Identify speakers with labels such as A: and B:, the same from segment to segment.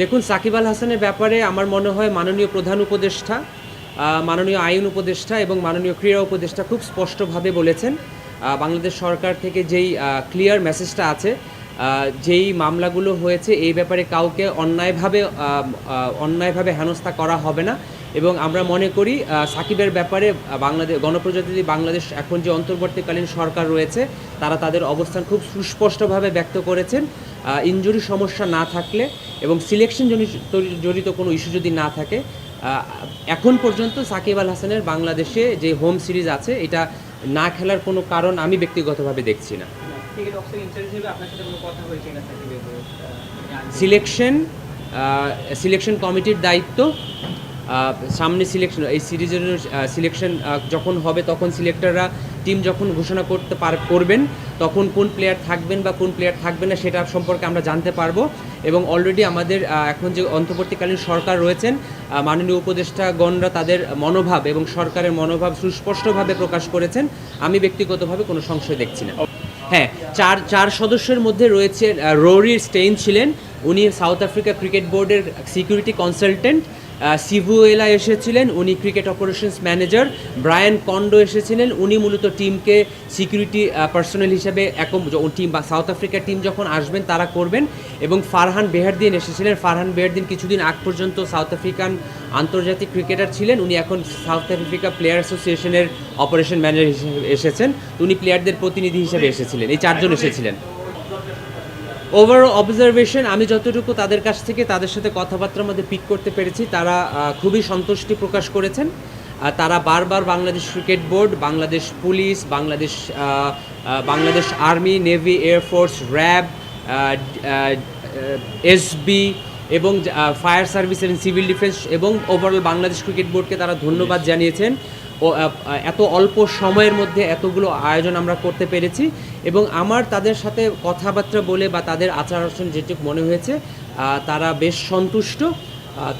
A: দেখুন, সাকিব আল হাসানের ব্যাপারে আমার মনে হয় মাননীয় প্রধান উপদেষ্টা মাননীয় আইন উপদেষ্টা এবং মাননীয় ক্রীড়া উপদেষ্টা খুব স্পষ্টভাবে বলেছেন। বাংলাদেশ সরকার থেকে যেই ক্লিয়ার মেসেজটা আছে যেই মামলাগুলো হয়েছে, এই ব্যাপারে কাউকে অন্যায়ভাবে অন্যায়ভাবে হেনস্থা করা হবে না। এবং আমরা মনে করি সাকিবের ব্যাপারে বাংলাদেশ গণপ্রজাতন্ত্রী বাংলাদেশ এখন যে অন্তর্বর্তীকালীন সরকার রয়েছে, তারা তাদের অবস্থান খুব সুস্পষ্টভাবে ব্যক্ত করেছেন। ইনজুরি সমস্যা না থাকলে এবং সিলেকশন জড়িত কোনো ইস্যু যদি না থাকে এখন পর্যন্ত সাকিব আল হাসানের বাংলাদেশে যে হোম সিরিজ আছে এটা না খেলার কোনো কারণ আমি ব্যক্তিগতভাবে দেখছি না? সিলেকশন সিলেকশন কমিটির দায়িত্ব সামনে সিলেকশন এই সিরিজের সিলেকশন যখন হবে তখন সিলেক্টররা টিম যখন ঘোষণা করতে পার, করবেন, তখন কোন প্লেয়ার থাকবেন বা কোন প্লেয়ার থাকবেন না সেটা সম্পর্কে আমরা জানতে পারব। এবং অলরেডি আমাদের এখন যে অন্তর্বর্তীকালীন সরকার রয়েছেন মাননীয় উপদেষ্টাগণরা তাদের মনোভাব এবং সরকারের মনোভাব সুস্পষ্টভাবে প্রকাশ করেছেন। আমি ব্যক্তিগতভাবে কোনো সংশয় দেখছি না। হ্যাঁ চার চার সদস্যের মধ্যে রয়েছে রোরি স্টেইন ছিলেন। উনি সাউথ আফ্রিকা ক্রিকেট বোর্ডের সিকিউরিটি কনসালটেন্ট সিভুয়েলা এসেছিলেন উনি ক্রিকেট অপারেশনস ম্যানেজার ব্রায়ান কন্ডো এসেছিলেন উনি মূলত টিমকে সিকিউরিটি পার্সোনাল হিসেবে একম টিম বা সাউথ আফ্রিকার টিম যখন আসবেন তারা করবেন। এবং ফারহান বেহারদিন এসেছিলেন। ফারহান বেহারদিন কিছুদিন আগ পর্যন্ত সাউথ আফ্রিকান আন্তর্জাতিক ক্রিকেটার ছিলেন। উনি এখন সাউথ আফ্রিকা প্লেয়ার অ্যাসোসিয়েশনের অপারেশন ম্যানেজার হিসেবে এসেছেন। উনি প্লেয়ারদের প্রতিনিধি হিসেবে এসেছিলেন। এই চারজন এসেছিলেন। ওভারঅল অবজারভেশন আমি যতটুকু তাদের কাছ থেকে তাদের সাথে কথাবার্তার মধ্যে পিক করতে পেরেছি, তারা খুবই সন্তুষ্টি প্রকাশ করেছেন। তারা বারবার Bangladesh cricket board Bangladesh police Bangladesh Bangladesh army navy air force RAB SB এবং ফায়ার সার্ভিস এবং সিভিল ডিফেন্স এবং ওভারঅল বাংলাদেশ ক্রিকেট বোর্ডকে তারা ধন্যবাদ জানিয়েছেন। এত অল্প সময়ের মধ্যে এতগুলো আয়োজন আমরা করতে পেরেছি এবং আমার তাদের সাথে কথাবার্তা বলে বা তাদের আচার আচরণ যেটুকু মনে হয়েছে তারা বেশ সন্তুষ্ট।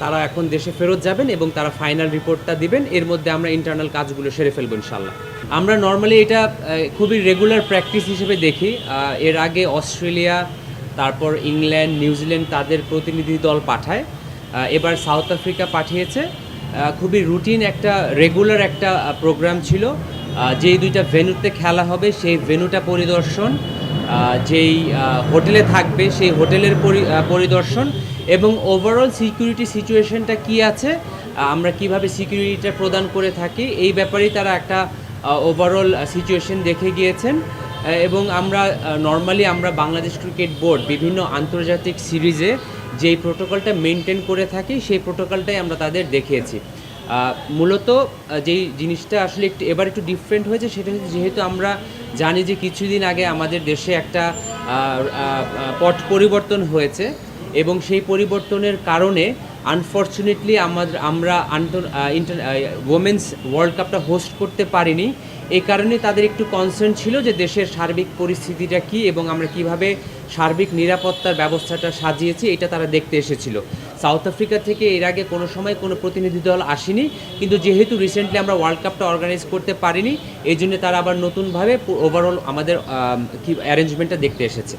A: তারা এখন দেশে ফেরত যাবেন এবং তারা ফাইনাল রিপোর্টটা দিবেন। এর মধ্যে আমরা ইন্টারনাল কাজগুলো সেরে ফেলব ইনশাল্লাহ আমরা নর্মালি এটা খুবই রেগুলার প্র্যাকটিস হিসেবে দেখি। এর আগে অস্ট্রেলিয়া, তারপর ইংল্যান্ড, নিউজিল্যান্ড তাদের প্রতিনিধি দল পাঠায়। এবার সাউথ আফ্রিকা পাঠিয়েছে। খুবই রুটিন একটা রেগুলার একটা প্রোগ্রাম ছিল। যেই দুইটা ভেন্যুতে খেলা হবে, সেই ভেন্যুটা পরিদর্শন যেই হোটেলে থাকবে, সেই হোটেলের পরিদর্শন এবং ওভারঅল সিকিউরিটি সিচুয়েশনটা কি আছে আমরা কীভাবে সিকিউরিটিটা প্রদান করে থাকি, এই ব্যাপারেই তারা একটা ওভারঅল সিচুয়েশন দেখে গিয়েছেন। এবং আমরা নর্মালি আমরা বাংলাদেশ ক্রিকেট বোর্ড বিভিন্ন আন্তর্জাতিক সিরিজে যেই প্রোটোকলটা মেনটেন করে থাকি, সেই প্রোটোকলটাই আমরা তাদের দেখিয়েছি। মূলত যেই জিনিসটা আসলে একটু, এবার একটু ডিফারেন্ট হয়েছে, সেটা হচ্ছে যেহেতু আমরা জানি যে কিছুদিন আগে আমাদের দেশে একটা পট পরিবর্তন হয়েছে এবং সেই পরিবর্তনের কারণে আনফর্চুনেটলি আমাদের, আমরা আন্তর ইন্টার ওমেন্স ওয়ার্ল্ড কাপটা হোস্ট করতে পারিনি। এই কারণে তাদের একটু কনসার্ন ছিল যে দেশের সার্বিক পরিস্থিতিটা কি এবং আমরা কীভাবে সার্বিক নিরাপত্তার ব্যবস্থাটা সাজিয়েছি, এটা তারা দেখতে এসেছিল। সাউথ আফ্রিকা থেকে এর আগে কোনো সময় কোনো প্রতিনিধি দল আসেনি, কিন্তু যেহেতু রিসেন্টলি আমরা ওয়ার্ল্ড কাপটা অর্গানাইজ করতে পারিনি এই জন্য তারা আবার নতুনভাবে ওভারঅল আমাদের কি অ্যারেঞ্জমেন্টটা দেখতে এসেছে।